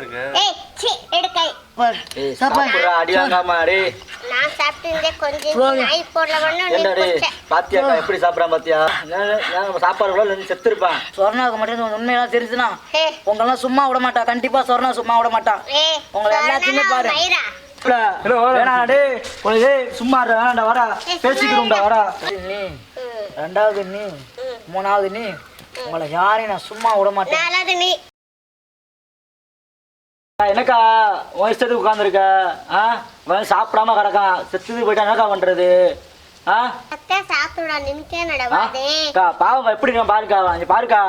இருக்கு? ஏய் சி சாப்பாடு. அடி வாங்காம அடி நான் சாப்பிட்டு கொஞ்சம். நாய் பாத்தியாக்கா எப்படி சாப்பிட்றான் பாத்தியா? சாப்பாடு கூட இல்லை செத்துருப்பான். சொர்ணாவுக்கு மட்டும் உண்மையெல்லாம் தெரிஞ்சுனா உங்களெல்லாம் சும்மா விட மாட்டா. கண்டிப்பா சொர்ணா சும்மா விட மாட்டா. ஏ உங்களை எல்லாத்தையுமே பாரு. சும்மா இரு, வேணாம்டா வரா பேசிக்கிறோம்டா வரா ரெண்டாவது நீ. மூணாவது நீ. உங்களை யாரையும் நான் சும்மா விட மாட்டேன். என்னக்கா உன் இஷ்டத்துக்கு உட்காந்துருக்க ஆ அவன் சாப்பிடாம கிடக்கான் செத்துது போயிட்டா என்னக்கா பண்றது? ஆ? அத்தை சாப்பிடுடா. நிமிக்கே? நடவாதே. அக்கா பாவம் எப்படி இருக்கான் பாருக்கா? பாருக்கா.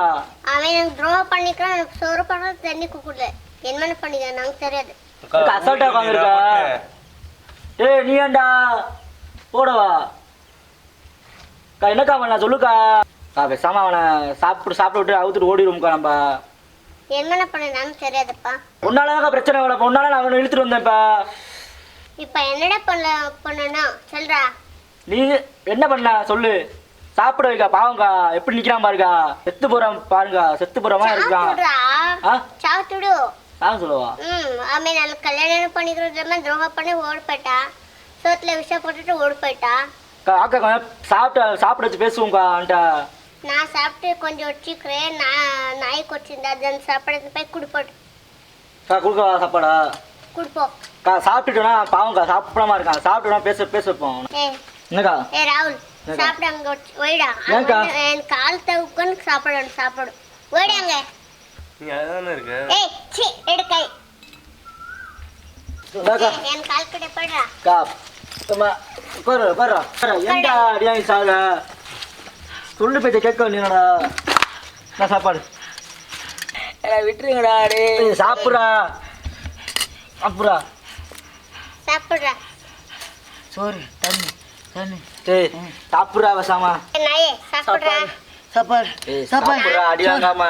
அவன் எனக்கு துரோகம் பண்ணிக்கிறான். எனக்கு சோறு பண்றது தண்ணி குக்குடல என்ன பண்ணிக்க நமக்கு தெரியாது. அக்கா, அசால்ட்டா உட்காந்துருக்கா ஏய் நீ போடவா. அக்கா என்னக்கா பண்ண? சொல்லுக்கா. அக்கா பேசாம அவனை சாப்பிட்டு சாப்பிட்டு விட்டு அவுத்துட்டு ஓடிடுவோம்க்கா நம்ம. என்ன பண்ண நமக்கு தெரியாதுப்பா. உன்னாலதான்க்கா பிரச்சனை வரல உன்னால நான் அவனை இழுத்துட்டு வந்தேன்ப்பா. இப்ப என்னடா பண்ண பண்ணணும்? சொல்றா. நீ என்ன பண்ண? சொல்லு. சாப்பிட வைக்கா பாவம்க்கா. எப்படி நிக்கிறான் பாருக்கா. செத்து போறான் பாருங்க. செத்து போற மாதிரி இருக்கான். சாப்பிட்டுடு. நான் சொல்லுவா? ம் அவன் நல்ல கல்யாணம் பண்ணிக்கிறது இல்லாம துரோகம் பண்ணி ஓடி போயிட்டா. சோத்துல விஷம் போட்டுட்டு ஓடி போயிட்டா. அக்கா அக்கா கொஞ்சம் சாப்பிட்டு சாப்பிட வச்சு பேசுவோம்க்கா அவன்கிட்ட. நான் சாப்பிட்டு கொஞ்சம் வச்சுக்கிறேன் நான் நாய்க்கு வச்சிருந்தா அதன் சாப்பிட்றது போய் கொடுப்போம் கொடுக்கவா சாப்பாடா? கொடுப்போம். அக்கா சாப்பிட்டுட்டோன்னா பாவம்க்கா சாப்பிடாம இருக்கான் சாப்பிட்டோன்னா பேச பேச வைப்போம் என்னக்கா? ஏ ராகுல்? சாப்பிட அங்க ஒய்டா என் கால் தவுக்குன்னு சாப்பிடணும் சாப்பிடு. ஒய்டாங்க நீ இருக்கு? ஏய் சி கை. என் கால் கிட்ட அம்மா, உட்காரு உட்காரு. உட்காரு. ஏன்டா அடியாங்க சாக சொல்லு பேச்ச கேட்க வேண்டியனடா என்ன சாப்பாடு? என்னை விட்டுருங்கடா டே சாப்பிட்றா. சாப்பிட்றா. சாப்பிடுறா. சோறு தண்ணி தண்ணி. டேய் சாப்பிட்றா வசாமா. ஏய், நாயே சாப்பிடுறா. சாப்பாடு சாப்பாடு சாப்பிட்றா அடி வாங்காம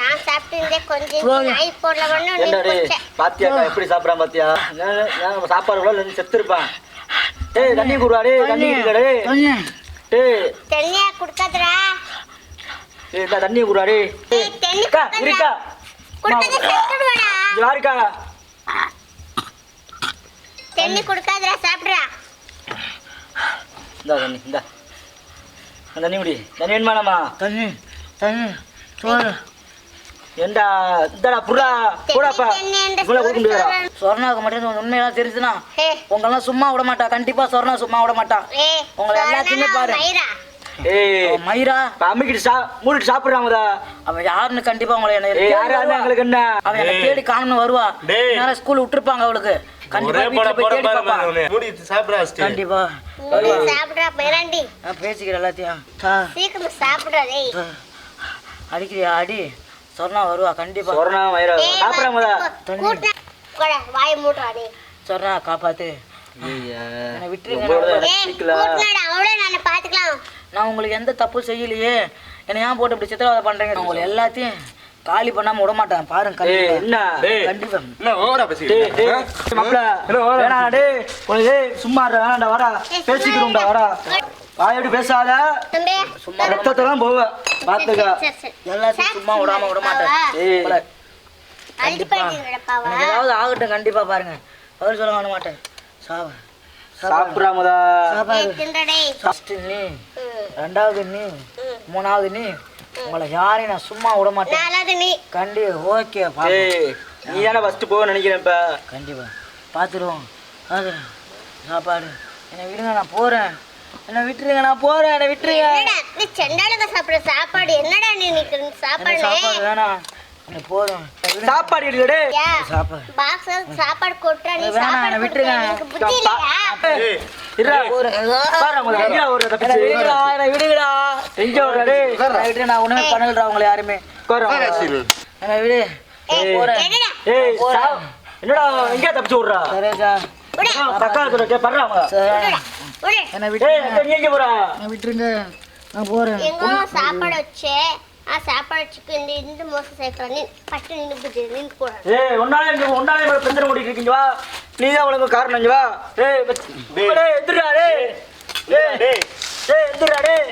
நான் சாப்பிட்டு கொஞ்சம். நாய் பாத்தியாக்கா எப்படி சாப்பிட்றான் பாத்தியா? நான் நான் சாப்பாடு கூட இல்லை செத்துருப்பான். டேய் தண்ணி குடுறா டேய் தண்ணி தண்ணி. டேய். தண்ணியா குடுக்காதடா. டேய் இந்த தண்ணி குடுறா டேய். ஏய், தண்ணி அக்கா குடுக்காதடா. இருக்கா குடுக்காத செத்துடுவாடா யாருக்கா தண்ணி குடுக்காதடா சாப்பிடுறா. இந்தா தண்ணி இந்தா. தண்ணி குடி. தண்ணி வேணுமாண்ணா தண்ணி தண்ணி சோறு. ஏண்டா இந்தடா புறா போடாப்பா தண்ணி என்ற இவ்வளோ கொடுக்க முடியாதா சொர்ணாவுக்கு மட்டும் உண்மையெல்லாம் தெரிஞ்சுனா உங்களெல்லாம் சும்மா விட மாட்டா. கண்டிப்பா சொர்ணா சும்மா விட மாட்டா. ஏ உங்களை எல்லாத்தையுமே பாரு. மயிரா? அம்மிக்கிட்டு சா மூடிட்டு சாப்பிட்றாங்கதா அவன் யாருன்னு கண்டிப்பா உங்களை என்னை ஏய் தேடி யாரு வருவா. எங்களுக்கு என்ன? அவன் என்னை தேடி காணணும் வருவா. நேரம் ஸ்கூல் விட்டுருப்பாங்க அவளுக்கு. கண்டிப்பா வீட்டுல போய் தேடி பாப்பா. மூடி கண்டிப்பா. சாப்பிடுறா நான் பேசிக்கிறேன் எல்லாத்தையும். ஆ, சீக்கிரம் சாப்பிடுறா டேய். ஆ. அடிக்கிறியா அடி? சொர்ணா வருவா கண்டிப்பா. சொரணா மயிரா ஏய், சாப்பிட்றாங்கதா தண்ணி. வாயை மூடுறா டேய் சொர்ணா காப்பாத்து. என்னை விட்டுருங்க நான் உங்களுக்கு எந்த தப்பு செய்யலையே. என்னை ஏன் போட்டு இப்படி சித்திரவதை பண்றீங்க? உங்களை எல்லாத்தையும் காலி பண்ணாம விட மாட்டேன். பாருங்க கண்டிப்பா. என்ன? டேய் கண்டிப்பா. என்ன ஓவரா டேய் சும்மா வரா பேசிக்கிறோம்டா வரா வாய் எப்படி பேசாத. தம்பி சும்மா ரத்தத்தெல்லாம் போவ. பாத்துக்க. எல்லாத்தையும் சும்மா விடாம விட மாட்டேன் ஏதாவது ஆகட்டும் கண்டிப்பா பாருங்க. பதில் சொல்ல விட மாட்டேன். சாவு. சாப்பிட்றாங்கதா சாப்பாடு ஏய் தின்றா டேய் ஃபர்ஸ்ட் நீ ம், ரெண்டாவது நீ. மூணாவது நீ உங்களை யாரையும் நான் சும்மா விட மாட்டேன். கண்டி ஓகே நீ தானே ஃபர்ஸ்ட் போக நினைக்கிறேன் இப்ப. கண்டிப்பா. பார்த்துருவோம். அது சாப்பாடு. என்னை விடுங்க நான் போறேன். என்னை விட்டுருங்க நான் போறேன் என்னை விட்டுருங்க. என்னடா நீ செண்டாளுங்க சாப்பிடுற சாப்பாடு என்னடா நீ நிக்கிற சாப்பாடு? சாப்பாடு வேணாம். எனக்கு போதும். சாப்பாடு யா சாப்பாடு. பாக்ஸ் சாப்பாடு கொட்டுறா நீ சாப்பாடு விட்டுருங்க விட்டுருங்க. எனக்கு புத்தி இல்லையா? ஏய் இருடா போறேன். பாரு ஒரு என்னை தப்பிச்சு விடுங்கடா என்னை விடுங்கடா எங்க ஒரு டேய். என்னை விட்டு நான் ஒண்ணுமே பண்ணலடா உங்களை யாருமே. சரி. என்னை விடு. போறேன். என்னடா? ஏய் சா- என்னடா எங்க தப்பிச்சு விடுறா? சரியா விட்டுருங்க. நான் போறேன். எங்கோ சாப்பாடு வச்சு. ஆ சாப்பாடு வச்சுக்கு இந்த இந்த மோசம் சேர்க்கிறோம் நீ ஃபஸ்ட்டு நின்று புத்தி நின்று ஏய் ஒன்னாலே இங்க ஒன்னாலே மேல பெந்தரம் ஓடிட்டு இருக்கீங்க வா. நீ தான் உனக்கு காரணம் வா. டேய். டேய். டேய். எந்திரா டேய்.